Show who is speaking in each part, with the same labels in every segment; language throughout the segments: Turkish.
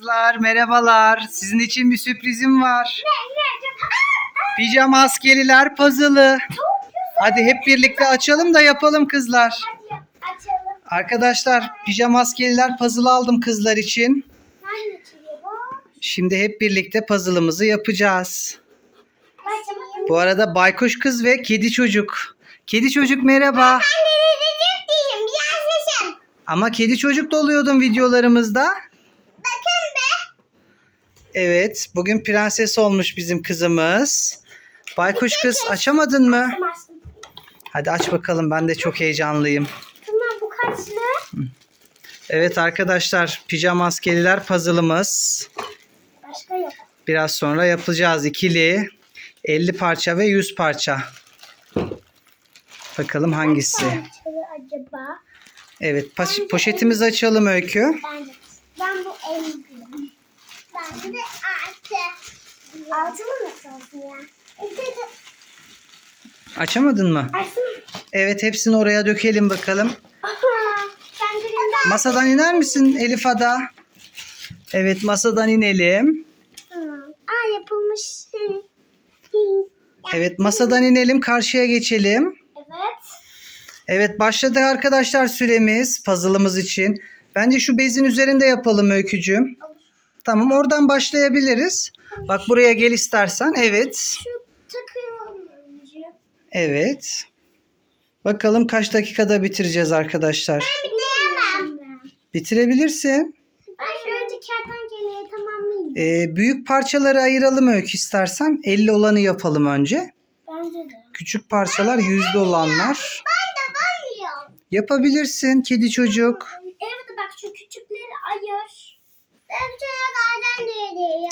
Speaker 1: Kızlar merhabalar. Sizin için bir sürprizim var. Pijama askeriler puzzle'ı. Hadi hep birlikte açalım da yapalım kızlar.
Speaker 2: Açalım.
Speaker 1: Arkadaşlar pijama askeriler puzzle aldım kızlar için. Şimdi hep birlikte puzzle'ımızı yapacağız. Bu arada baykuş kız ve kedi çocuk. Kedi çocuk merhaba. Ama kedi çocuk da oluyordun videolarımızda. Evet, bugün prenses olmuş bizim kızımız. Baykuş kız açamadın mı?
Speaker 2: Açtım.
Speaker 1: Hadi aç bakalım ben de çok heyecanlıyım.
Speaker 2: Tamam bu kaçlı?
Speaker 1: Evet arkadaşlar pijama askeriler puzzle'ımız.
Speaker 2: Başka yok.
Speaker 1: Biraz sonra yapacağız ikili. 50 parça ve 100 parça. Bakalım hangisi?
Speaker 2: Acaba?
Speaker 1: Evet poş- poşetimizi açalım Öykü.
Speaker 2: Ben bu en büyüğüm. Ben de altı. Altı mı nasıl olsun ya? İşte
Speaker 1: Açamadın mı?
Speaker 2: Açsın.
Speaker 1: Evet hepsini oraya dökelim bakalım. Masadan iner misin Elif Ada? Evet masadan inelim.
Speaker 2: Aa yapılmış. Hı.
Speaker 1: Evet masadan inelim karşıya geçelim.
Speaker 2: Evet.
Speaker 1: Evet başladı arkadaşlar süremiz puzzle'ımız için. Bence şu bezin üzerinde yapalım Öykücüğüm. Tamam oradan başlayabiliriz. Bak buraya gel istersen. Evet.
Speaker 2: Şu takıyorum önce.
Speaker 1: Evet. Bakalım kaç dakikada bitireceğiz arkadaşlar.
Speaker 2: Bitiremem.
Speaker 1: Bitirebilirsin.
Speaker 2: Ben şu önce kertenkeleyi tamamlayayım.
Speaker 1: Ee, büyük parçaları ayıralım Öykü istersen. 50 olanı yapalım önce.
Speaker 2: Bence de.
Speaker 1: Küçük parçalar yüzde olanlar.
Speaker 2: Ben de bayılıyorum.
Speaker 1: Yapabilirsin kedi çocuk.
Speaker 2: Evet bak şu küçükleri ayır. Ben şöyle gayden değilim.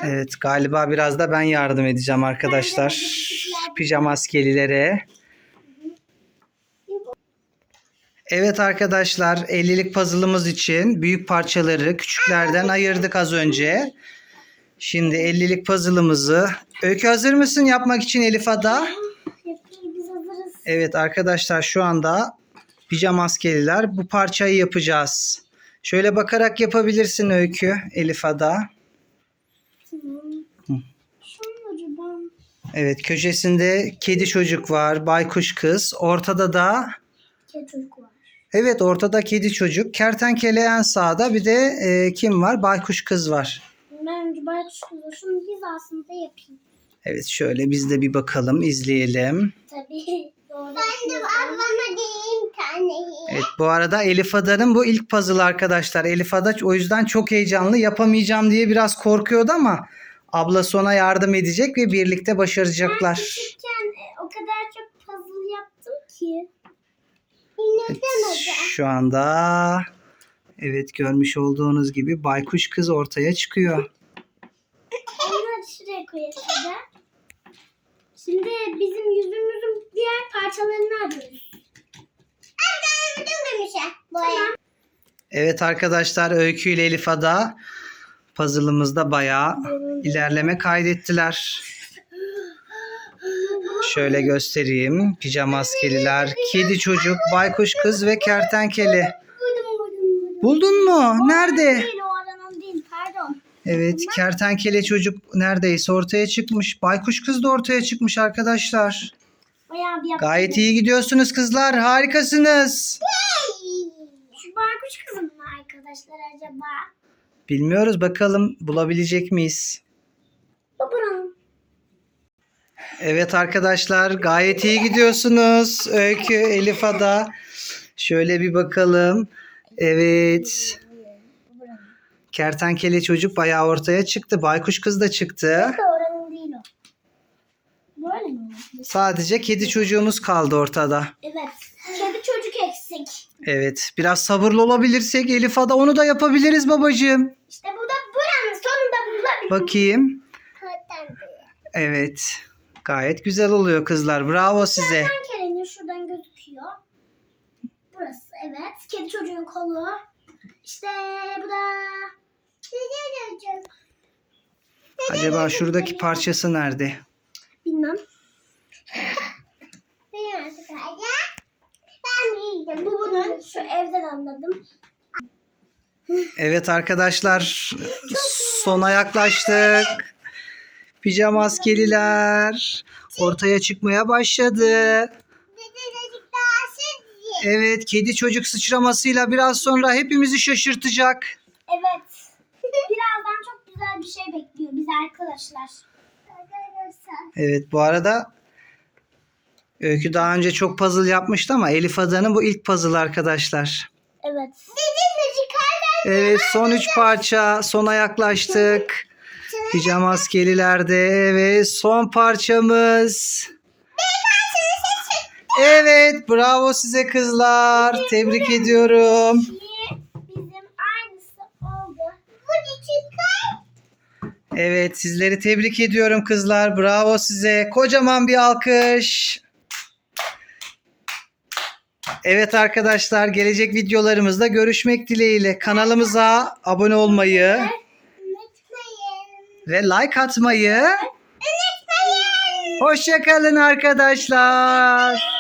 Speaker 1: Evet galiba biraz da ben yardım edeceğim arkadaşlar. Pijama askelilere. Evet arkadaşlar 50'lik puzzle'ımız için büyük parçaları küçüklerden ayırdık az önce. Şimdi 50'lik puzzle'ımızı Öykü hazır mısın yapmak için Elif Ada? Evet arkadaşlar şu anda pijama askeriler bu parçayı yapacağız. Şöyle bakarak yapabilirsin Öykü Elif Ada. Evet köşesinde kedi çocuk var, baykuş kız. Ortada da
Speaker 2: Çocuk var.
Speaker 1: evet ortada kedi çocuk. Kertenkele en sağda bir de e, kim var? Baykuş kız var.
Speaker 2: Ben önce baykuş kızı şunun hizasında yapayım.
Speaker 1: Evet şöyle biz de bir bakalım, izleyelim.
Speaker 2: Tabii. Doğru. Ben de ablama.
Speaker 1: Evet bu arada Elif Ada'nın bu ilk puzzle arkadaşlar. Elif Ada o yüzden çok heyecanlı. Yapamayacağım diye biraz korkuyordu ama ablası ona yardım edecek ve birlikte
Speaker 2: Ben
Speaker 1: başaracaklar.
Speaker 2: küçükken e, o kadar çok puzzle yaptım ki. İnanamadım.
Speaker 1: Şu anda evet görmüş olduğunuz gibi baykuş kız ortaya çıkıyor.
Speaker 2: Onları şuraya koyalım. Şimdi bizim yüzümüzün diğer parçalarını arıyoruz. Tamam.
Speaker 1: Evet arkadaşlar Öykü ile Elif Ada puzzle'ımızda bayağı ilerleme kaydettiler. Şöyle göstereyim. Pijama askeriler, kedi çocuk, baykuş kız ve kertenkele. Buldun mu? Nerede? Evet kertenkele çocuk neredeyse ortaya çıkmış. Baykuş kız da ortaya çıkmış arkadaşlar. Gayet iyi gidiyorsunuz kızlar. Harikasınız.
Speaker 2: Baykuş kızım mı arkadaşlar acaba?
Speaker 1: Bilmiyoruz bakalım bulabilecek miyiz? Evet arkadaşlar gayet iyi gidiyorsunuz. Öykü, Elif Ada. Şöyle bir bakalım. Evet. Kertenkele çocuk bayağı ortaya çıktı. Baykuş kız da çıktı.
Speaker 2: Da?
Speaker 1: Sadece kedi çocuğumuz kaldı ortada.
Speaker 2: Evet. Kedi çocuk eksik.
Speaker 1: Evet. Biraz sabırlı olabilirsek Elif Ada onu da yapabiliriz babacığım.
Speaker 2: İşte bu da buranın sonunda bulabildim.
Speaker 1: Bakayım. Evet. Gayet güzel oluyor kızlar. Bravo size.
Speaker 2: Kerem'in şuradan gözüküyor. Burası evet. Kedi çocuğun kolu. İşte bu da...
Speaker 1: Acaba şuradaki parçası nerede?
Speaker 2: Bilmem. Ben Bu bunun şu evden anladım.
Speaker 1: Evet arkadaşlar sona yaklaştık. Pijama askeriler ortaya çıkmaya başladı. Evet, kedi çocuk sıçramasıyla biraz sonra hepimizi şaşırtacak.
Speaker 2: Evet. Birazdan çok güzel bir şey bekliyor bizi. Arkadaşlar.
Speaker 1: Evet, bu arada Öykü daha önce çok puzzle yapmıştı ama Elif Adan'ın bu ilk puzzle arkadaşlar.
Speaker 2: Evet. Dedecik hala.
Speaker 1: Evet, son üç parça, sona yaklaştık. Pijama askerlerde, evet, son parçamız. Evet, bravo size kızlar. Tebrik ediyorum.
Speaker 2: Bizim aynısı oldu. Bu çıkar.
Speaker 1: Evet, sizleri tebrik ediyorum kızlar. Bravo size. Kocaman bir alkış. Evet arkadaşlar, gelecek videolarımızda görüşmek dileğiyle. Kanalımıza abone olmayı ve like atmayı.
Speaker 2: Unutmayın.
Speaker 1: Hoşçakalın arkadaşlar.